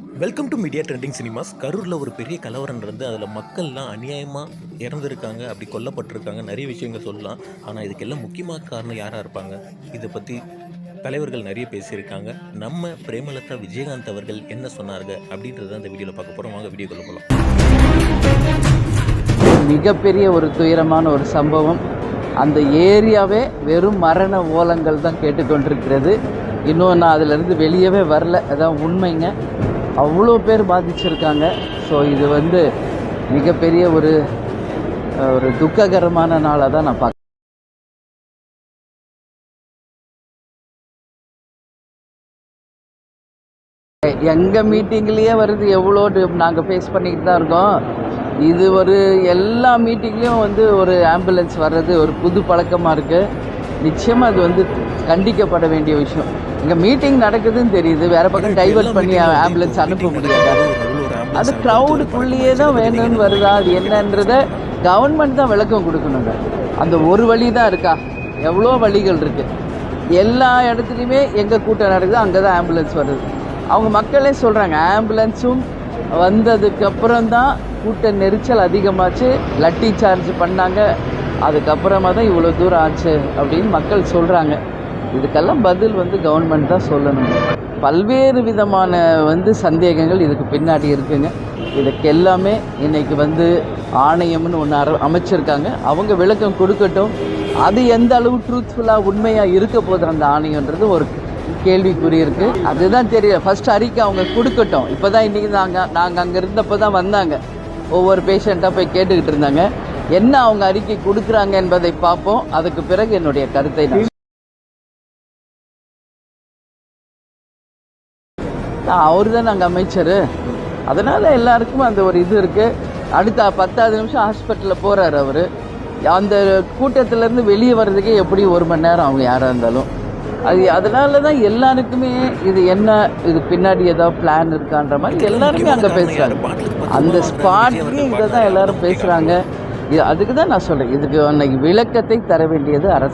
Welcome to media trending cinemas கரூரில் ஒரு பெரிய கலவரம் நடந்து அதில் மக்கள்லாம் அநியாயமாக இறந்துருக்காங்க அப்படி கொல்லப்பட்டிருக்காங்க நிறைய விஷயங்கள் சொல்லலாம். ஆனால் இதுக்கெல்லாம் முக்கியமான காரணம் யாராக இருப்பாங்க? இதை பற்றி தலைவர்கள் நிறைய பேசியிருக்காங்க. நம்ம பிரேமலதா விஜயகாந்த் அவர்கள் என்ன சொன்னார்கள் அப்படின்றத அந்த வீடியோவில் பார்க்க போகிறோம் வாங்க வீடியோக்குள்ள போகலாம் மிகப்பெரிய ஒரு துயரமான ஒரு சம்பவம். அந்த ஏரியாவே வெறும் மரண ஓலங்கள் தான் கேட்டுக்கொண்டிருக்கிறது. இன்னும் நான் அதிலிருந்து வெளியவே வரல. அதான் உண்மைங்க. அவ்வளோ பேர் பாதிச்சிருக்காங்க. ஸோ இது வந்து மிகப்பெரிய ஒரு ஒரு துக்ககரமான நாளாக தான் நான் பார்க்குறேன் எங்கள் மீட்டிங்லேயே வருது எவ்வளோ நாங்கள் ஃபேஸ் பண்ணிக்கிட்டு தான் இருக்கோம். இது ஒரு எல்லா மீட்டிங்லேயும் வந்து ஒரு ஆம்புலன்ஸ் வர்றது ஒரு புது பழக்கமாக இருக்குது நிச்சயமாக அது வந்து கண்டிக்கப்பட வேண்டிய விஷயம். இங்க மீட்டிங் நடக்குதுன்னு தெரியுது. வேற பக்கம் டைவர்ட் பண்ணி ஆம்புலன்ஸ் அனுப்ப முடியாது. அது க்ரௌடுக்குள்ளேயே தான் வேணும்னு வருதா அது என்னன்றத கவர்மெண்ட் தான் விளக்கம் கொடுக்கணுங்க. அந்த ஒரு வழி தான் இருக்கா? எவ்வளோ வழிகள் இருக்கு? எல்லா இடத்துலையுமே எங்கே கூட்டம் நடக்குதோ அங்கே தான் ஆம்புலன்ஸ் வருது. அவங்க மக்களே சொல்கிறாங்க ஆம்புலன்ஸும் வந்ததுக்கு அப்புறம் தான் கூட்ட நெரிச்சல் அதிகமாச்சு. லட்டி சார்ஜ் பண்ணாங்க. அதுக்கப்புறமா தான் இவ்வளோ தூரம் ஆச்சு அப்படின்னு மக்கள் சொல்கிறாங்க இதுக்கெல்லாம் பதில் வந்து கவர்மெண்ட் தான் சொல்லணும். பல்வேறு விதமான வந்து சந்தேகங்கள் இதுக்கு பின்னாடி இருக்குங்க. இதுக்கு எல்லாமே இன்னைக்கு வந்து ஆணையம்னு ஒன்று அர அமைச்சிருக்காங்க. அவங்க விளக்கம் கொடுக்கட்டும். அது எந்த அளவு ட்ரூத்ஃபுல்லாக உண்மையாக இருக்க போகுது அந்த ஆணையன்றது ஒரு கேள்விக்குறி இருக்கு. அதுதான் தெரியல ஃபர்ஸ்ட் அறிக்கை அவங்க கொடுக்கட்டும். இப்போதான் இன்னைக்கு நாங்கள் நாங்கள் அங்கே இருந்தப்போ தான் வந்தாங்க. ஒவ்வொரு பேஷண்ட்டாக போய் கேட்டுக்கிட்டு இருந்தாங்க. என்ன அவங்க அறிக்கை கொடுக்குறாங்க என்பதை பார்ப்போம். அதுக்கு பிறகு என்னுடைய கருத்தை நான் அவர் தான் நாங்கள் அமைச்சர். அதனால் எல்லாருக்கும் அந்த ஒரு இது இருக்குது அடுத்த பத்தாவது நிமிஷம் ஹாஸ்பிட்டலில் போகிறார் அவர். அந்த கூட்டத்திலேருந்து வெளியே வர்றதுக்கே எப்படி ஒரு மணி நேரம் அவங்க யாராக இருந்தாலும். அது அதனால தான் எல்லாருக்குமே இது என்ன இது பின்னாடி ஏதாவது பிளான் இருக்கான்ற மாதிரி எல்லாருமே அங்கே பேசுகிறாங்க அந்த ஸ்பாட்லேயே இதை தான் எல்லாரும் பேசுகிறாங்க இது அதுக்கு தான் நான் சொல்கிறேன் இதுக்கு அன்னைக்கு விளக்கத்தை தர வேண்டியது அரசு.